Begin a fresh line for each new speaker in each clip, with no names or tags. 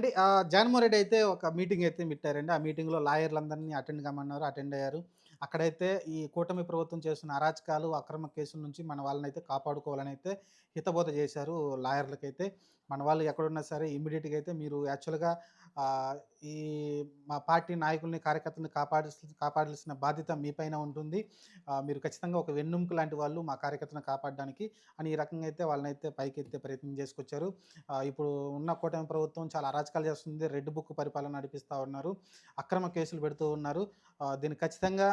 అండి జగన్మోహన్ రెడ్డి అయితే ఒక మీటింగ్ అయితే పెట్టారండి. ఆ మీటింగ్లో లాయర్లందరినీ అటెండ్ కామన్నారు అటెండ్ అయ్యారు. అక్కడైతే ఈ కూటమి ప్రభుత్వం చేస్తున్న అరాచకాలు అక్రమ కేసుల నుంచి మన వాళ్ళని అయితే కాపాడుకోవాలని అయితే హితబోధ చేశారు లాయర్లకైతే. మన వాళ్ళు ఎక్కడున్నా సరే ఇమ్మీడియట్గా అయితే మీరు యాక్చువల్గా ఈ మా పార్టీ నాయకుల్ని కార్యకర్తలను కాపాడాల్సిన కాపాడాల్సిన బాధ్యత మీపైన ఉంటుంది. మీరు ఖచ్చితంగా ఒక వెన్నుముక లాంటి వాళ్ళు మా కార్యకర్తను కాపాడడానికి అని ఈ రకంగా అయితే వాళ్ళని అయితే పైకి ఎత్తే ప్రయత్నం చేసుకొచ్చారు. ఇప్పుడు ఉన్న కూటమి ప్రభుత్వం చాలా అరాచకాలు చేస్తుంది రెడ్ బుక్ పరిపాలన నడిపిస్తూ ఉన్నారు అక్రమ కేసులు పెడుతూ ఉన్నారు. దీన్ని ఖచ్చితంగా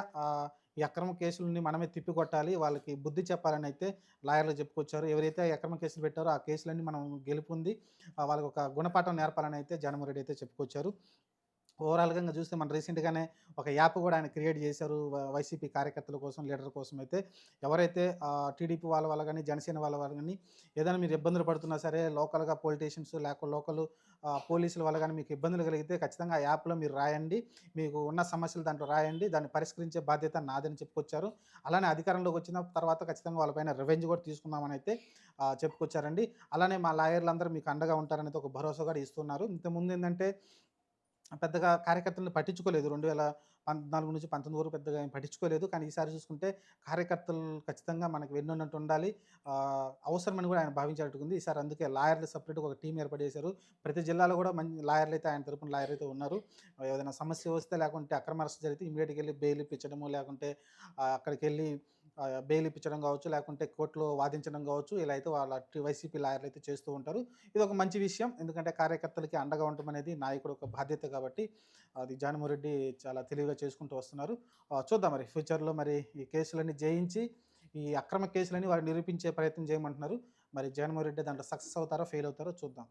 ఈ అక్రమ కేసులని మనమే తిప్పికొట్టాలి వాళ్ళకి బుద్ధి చెప్పాలని అయితే లాయర్లు చెప్పుకొచ్చారు. ఎవరైతే అక్రమ కేసులు పెట్టారో ఆ కేసులన్నీ మనం గెలుపుంది వాళ్ళకి ఒక గుణపాఠం నేర్పాలని అయితే జగన్మోహన్ అయితే చెప్పుకొచ్చారు. ఓవరాల్గా చూస్తే మన రీసెంట్గానే ఒక యాప్ కూడా ఆయన క్రియేట్ చేశారు వైసీపీ కార్యకర్తల కోసం లీడర్ కోసం అయితే ఎవరైతే టీడీపీ వాళ్ళ వల్ల కానీ జనసేన వాళ్ళ వాళ్ళు కానీ ఏదైనా మీరు ఇబ్బందులు పడుతున్నా సరే లోకల్గా పొలిటీషియన్స్ లేక లోకల్ పోలీసుల వల్ల కానీ మీకు ఇబ్బందులు కలిగితే ఖచ్చితంగా ఆ యాప్లో మీరు రాయండి. మీకు ఉన్న సమస్యలు దాంట్లో రాయండి. దాన్ని పరిష్కరించే బాధ్యత నాదని చెప్పుకొచ్చారు. అలానే అధికారంలోకి వచ్చిన తర్వాత ఖచ్చితంగా వాళ్ళపైన రివెంజ్ కూడా తీసుకుందామని అయితే చెప్పుకొచ్చారండి. అలానే మా లాయర్లందరూ మీకు అండగా ఉంటారనేది ఒక భరోసా కూడా ఇస్తున్నారు. ఇంతకుముందు ఏంటంటే పెద్దగా కార్యకర్తలను పట్టించుకోలేదు. రెండు వేల పద్నాలుగు నుంచి పంతొమ్మిది వరకు పెద్దగా ఏం పట్టించుకోలేదు. కానీ ఈసారి చూసుకుంటే కార్యకర్తలు ఖచ్చితంగా మనకు వెన్నున్నట్టు ఉండాలి. అవసరమని కూడా ఆయన భావించేటట్టుంది. ఈసారి అందుకే లాయర్లు సపరేట్గా ఒక టీం ఏర్పాటు చేశారు. ప్రతి జిల్లాలో కూడా మంచి లాయర్లు అయితే ఆయన తరపున లాయర్ అయితే ఉన్నారు. ఏదైనా సమస్య వస్తే లేకుంటే అక్రమ అరెస్ట్ జరిగితే ఇమీడియట్గా వెళ్ళి బెయిల్ ఇప్పించడము లేకుంటే అక్కడికి వెళ్ళి బెయిల్ ఇప్పించడం కావచ్చు లేకుంటే కోర్టులో వాదించడం కావచ్చు ఇలా అయితే వాళ్ళ వైసీపీ లాయర్లు అయితే చేస్తూ ఉంటారు. ఇది ఒక మంచి విషయం. ఎందుకంటే కార్యకర్తలకి అండగా ఉండటం అనేది నాయకుడు ఒక బాధ్యత కాబట్టి అది జగన్మోహన్ చాలా తెలివిగా చేసుకుంటూ వస్తున్నారు. చూద్దాం మరి ఫ్యూచర్లో మరి ఈ కేసులన్నీ జయించి ఈ అక్రమ కేసులని వారు నిరూపించే ప్రయత్నం చేయమంటున్నారు. మరి జగన్మోహన్ రెడ్డి దాంట్లో సక్సెస్ అవుతారో ఫెయిల్ అవుతారో చూద్దాం.